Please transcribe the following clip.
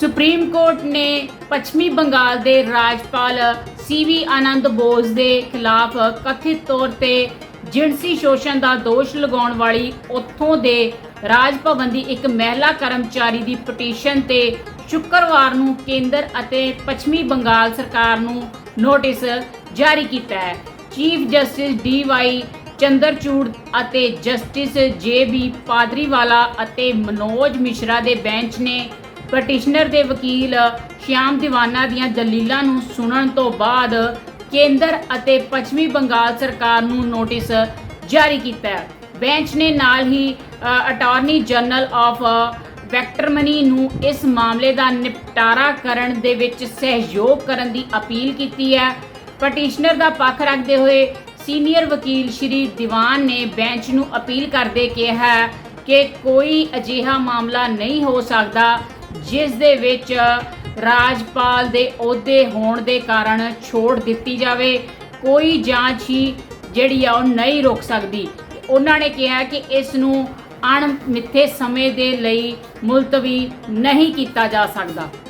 Supreme court ਨੇ ਪੱਛਮੀ ਬੰਗਾਲ ਦੇ ਰਾਜਪਾਲ ਸੀਵੀ ਆਨੰਦ ਬੋਸ ਦੇ ਖਿਲਾਫ ਕਥਿਤ ਤੌਰ ਤੇ ਜਿਣਸੀ ਸ਼ੋਸ਼ਣ ਦਾ ਦੋਸ਼ ਲਗਾਉਣ ਵਾਲੀ ਉੱਥੋਂ ਦੇ ਰਾਜ ਭਵਨ ਦੀ ਇੱਕ ਮਹਿਲਾ ਕਰਮਚਾਰੀ ਦੀ ਪਟੀਸ਼ਨ ਤੇ ਸ਼ੁੱਕਰਵਾਰ ਨੂੰ ਕੇਂਦਰ ਅਤੇ ਪੱਛਮੀ ਬੰਗਾਲ ਸਰਕਾਰ ਨੂੰ ਨੋਟਿਸ ਜਾਰੀ ਕੀਤਾ ਹੈ। Chief justice D Y Chandrachud ਅਤੇ ਜਸਟਿਸ ਜੇ ਬੀ ਪਾਦਰੀਵਾਲਾ ਅਤੇ ਮਨੋਜ ਮਿਸ਼ਰਾ ਦੇ ਬੈਂਚ ਨੇ ਪਟੀਸ਼ਨਰ ਦੇ ਵਕੀਲ ਸ਼ਿਆਮ ਦੀਵਾਨਾ ਦੀਆਂ ਦਲੀਲਾਂ ਨੂੰ ਸੁਣਨ ਤੋਂ ਬਾਅਦ ਕੇਂਦਰ ਅਤੇ ਪੱਛਮੀ ਬੰਗਾਲ ਸਰਕਾਰ ਨੂੰ ਨੋਟਿਸ ਜਾਰੀ ਕੀਤਾ ਬੈਂਚ ਨੇ ਨਾਲ ਹੀ ਅਟਾਰਨੀ ਜਨਰਲ ਆਫ ਵੈਕਟਰਮਨੀ ਨੂੰ ਇਸ ਮਾਮਲੇ ਦਾ ਨਿਪਟਾਰਾ ਕਰਨ ਦੇ ਵਿੱਚ ਸਹਿਯੋਗ ਕਰਨ ਦੀ ਅਪੀਲ ਕੀਤੀ ਹੈ। ਪਟੀਸ਼ਨਰ ਦਾ ਪੱਖ ਰੱਖਦੇ ਹੋਏ ਸੀਨੀਅਰ ਵਕੀਲ ਸ਼੍ਰੀ ਦੀਵਾਨ ਨੇ ਬੈਂਚ ਨੂੰ ਅਪੀਲ ਕਰਦੇ ਕਿਹਾ ਕਿ ਕੋਈ ਅਜਿਹਾ ਮਾਮਲਾ ਨਹੀਂ ਹੋ ਸਕਦਾ ਜਿਸ ਦੇ ਵਿੱਚ ਰਾਜਪਾਲ ਦੇ ਅਹੁਦੇ ਹੋਣ ਦੇ ਕਾਰਨ ਛੋੜ ਦਿੱਤੀ ਜਾਵੇ, ਕੋਈ ਜਾਂਚ ਹੀ ਜਿਹੜੀ ਆ ਉਹ ਨਹੀਂ ਰੋਕ ਸਕਦੀ। ਉਹਨਾਂ ਨੇ ਕਿਹਾ ਕਿ ਇਸ ਨੂੰ ਅਣਮਿੱਥੇ ਸਮੇਂ ਦੇ ਲਈ ਮੁਲਤਵੀ ਨਹੀਂ ਕੀਤਾ ਜਾ ਸਕਦਾ।